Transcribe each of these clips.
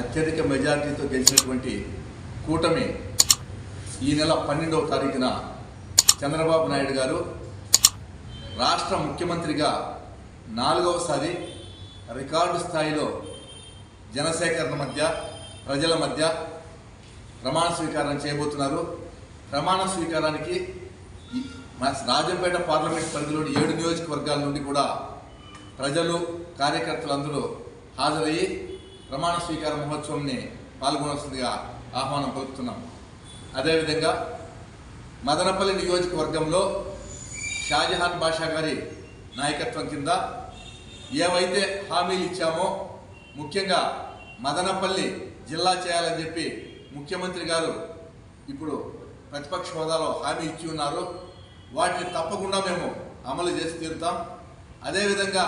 అత్యధిక మెజారిటీతో గెలిచినటువంటి కూటమి ఈ నెల పన్నెండవ తారీఖున చంద్రబాబు నాయుడు గారు రాష్ట్ర ముఖ్యమంత్రిగా నాలుగవసారి రికార్డు స్థాయిలో జనసేకరణ మధ్య ప్రజల మధ్య ప్రమాణ స్వీకారం చేయబోతున్నారు. ప్రమాణ స్వీకారానికి రాజంపేట పార్లమెంట్ పరిధిలోని ఏడు నియోజకవర్గాల నుండి కూడా ప్రజలు కార్యకర్తలందరూ హాజరయ్యి ప్రమాణ స్వీకార మహోత్సవంని పాల్గొనవలసిందిగా ఆహ్వానం పలుకుతున్నాం. అదేవిధంగా మదనపల్లి నియోజకవర్గంలో షాజహాన్ బాషా గారి నాయకత్వం కింద ఏవైతే హామీలు ఇచ్చామో ముఖ్యంగా మదనపల్లి జిల్లా చేయాలని చెప్పి ముఖ్యమంత్రి గారు ఇప్పుడు ప్రతిపక్ష హోదాలో హామీ ఇచ్చి ఉన్నారు. వాటిని తప్పకుండా మేము అమలు చేసి తీరుతాం. అదేవిధంగా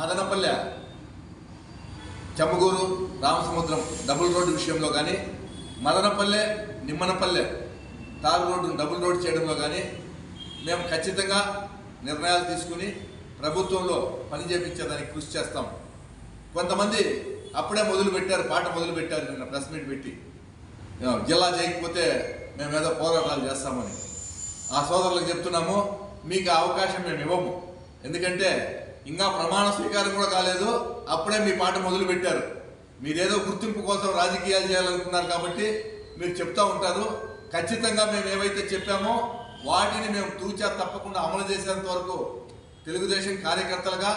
మదనపల్లె చెమ్మగూరు రామసముద్రం డబుల్ రోడ్డు విషయంలో కానీ మదనపల్లె నిమ్మనపల్లె తారు రోడ్డు డబుల్ రోడ్ చేయడంలో కానీ మేము ఖచ్చితంగా నిర్ణయాలు తీసుకుని ప్రభుత్వంలో పని చేపించేదానికి కృషి చేస్తాం. కొంతమంది అప్పుడే మొదలు పెట్టారు పాట మొదలు పెట్టారు నిన్న ప్రెస్ మీట్ పెట్టి. జిల్లా చేయకపోతే మేము ఏదో పోరాటాలు చేస్తామని. ఆ సోదరులకు చెప్తున్నాము మీకు ఆ అవకాశం మేము ఇవ్వము. ఎందుకంటే ఇంకా ప్రమాణ స్వీకారం కూడా కాలేదు. అప్పుడే మీ పాట మొదలు పెట్టారు మీరేదో గుర్తింపు కోసం రాజకీయాలు చేయాలనుకున్నారు కాబట్టి మీరు చెప్తా ఉంటారు. ఖచ్చితంగా మేము ఏవైతే చెప్పామో వాటిని మేము తూచా తప్పకుండా అమలు చేసేంత వరకు తెలుగుదేశం కార్యకర్తలుగా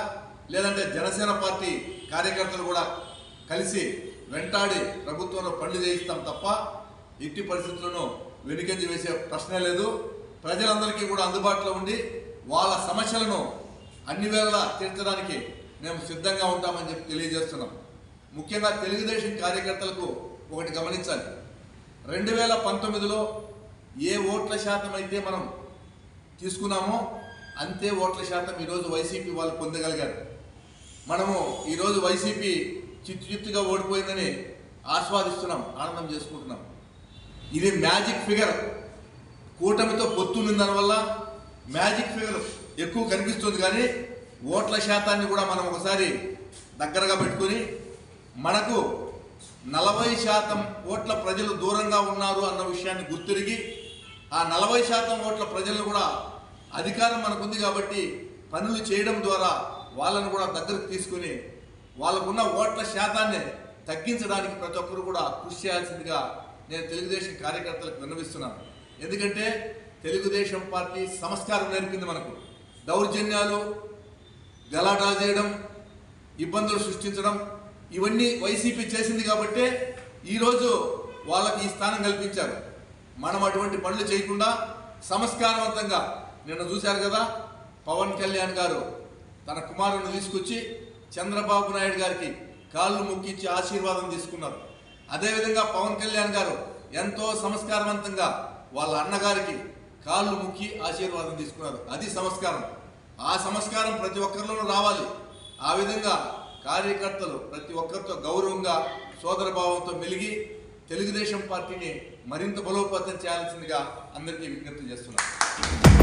లేదంటే జనసేన పార్టీ కార్యకర్తలు కూడా కలిసి వెంటాడి ప్రభుత్వంలో పనులు చేయిస్తాం తప్ప ఎట్టి పరిస్థితులను వెనుకంజ వేసే ప్రశ్నే లేదు. ప్రజలందరికీ కూడా అందుబాటులో ఉండి వాళ్ళ సమస్యలను అన్ని వేళలా తీర్చడానికి మేము సిద్ధంగా ఉంటామని చెప్పి తెలియజేస్తున్నాం. ముఖ్యంగా తెలుగుదేశం కార్యకర్తలకు ఒకటి గమనించాలి. రెండు వేల పంతొమ్మిదిలో ఏ ఓట్ల శాతం అయితే మనం తీసుకున్నామో అంతే ఓట్ల శాతం ఈరోజు వైసీపీ వాళ్ళు పొందగలిగారు. మనము ఈరోజు వైసీపీ చిత్తు చిత్తుగా ఓడిపోయిందని ఆస్వాదిస్తున్నాం ఆనందం చేసుకుంటున్నాం. ఇది మ్యాజిక్ ఫిగర్. కూటమితో పొత్తున్న దానివల్ల మ్యాజిక్ ఫిగర్. ఎక్కువ కనిపిస్తుంది కానీ ఓట్ల శాతాన్ని కూడా మనం ఒకసారి దగ్గరగా పెట్టుకొని మనకు నలభై శాతం ఓట్ల ప్రజలు దూరంగా ఉన్నారు అన్న విషయాన్ని గుర్తిరిగి ఆ నలభై శాతం ఓట్ల ప్రజలు కూడా అధికారం మనకుంది కాబట్టి పనులు చేయడం ద్వారా వాళ్ళను కూడా దగ్గరకు తీసుకుని వాళ్ళకున్న ఓట్ల శాతాన్ని తగ్గించడానికి ప్రతి ఒక్కరు కూడా కృషి చేయాల్సిందిగా నేను తెలుగుదేశం కార్యకర్తలకు విన్నవిస్తున్నాను. ఎందుకంటే తెలుగుదేశం పార్టీ సంస్కారం నేర్పింది మనకు. దౌర్జన్యాలు గలాటాలు చేయడం ఇబ్బందులు సృష్టించడం ఇవన్నీ వైసీపీ చేసింది కాబట్టే ఈరోజు వాళ్ళకి ఈ స్థానం కల్పించారు. మనం అటువంటి పనులు చేయకుండా సంస్కారవంతంగా నిన్న చూశారు కదా పవన్ కళ్యాణ్ గారు తన కుమారుని తీసుకొచ్చి చంద్రబాబు నాయుడు గారికి కాళ్ళు ముక్కించి ఆశీర్వాదం తీసుకున్నారు. అదేవిధంగా పవన్ కళ్యాణ్ గారు ఎంతో సంస్కారవంతంగా వాళ్ళ అన్నగారికి కాళ్ళు ముక్కి ఆశీర్వాదం తీసుకున్నారు. అది సంస్కారం. ఆ సంస్కారం ప్రతి ఒక్కరిలోనూ రావాలి. ఆ విధంగా కార్యకర్తలు ప్రతి ఒక్కరితో గౌరవంగా సోదరభావంతో మెలిగి తెలుగుదేశం పార్టీని మరింత బలోపేతం చేయాల్సిందిగా అందరికీ విజ్ఞప్తి చేస్తున్నాను.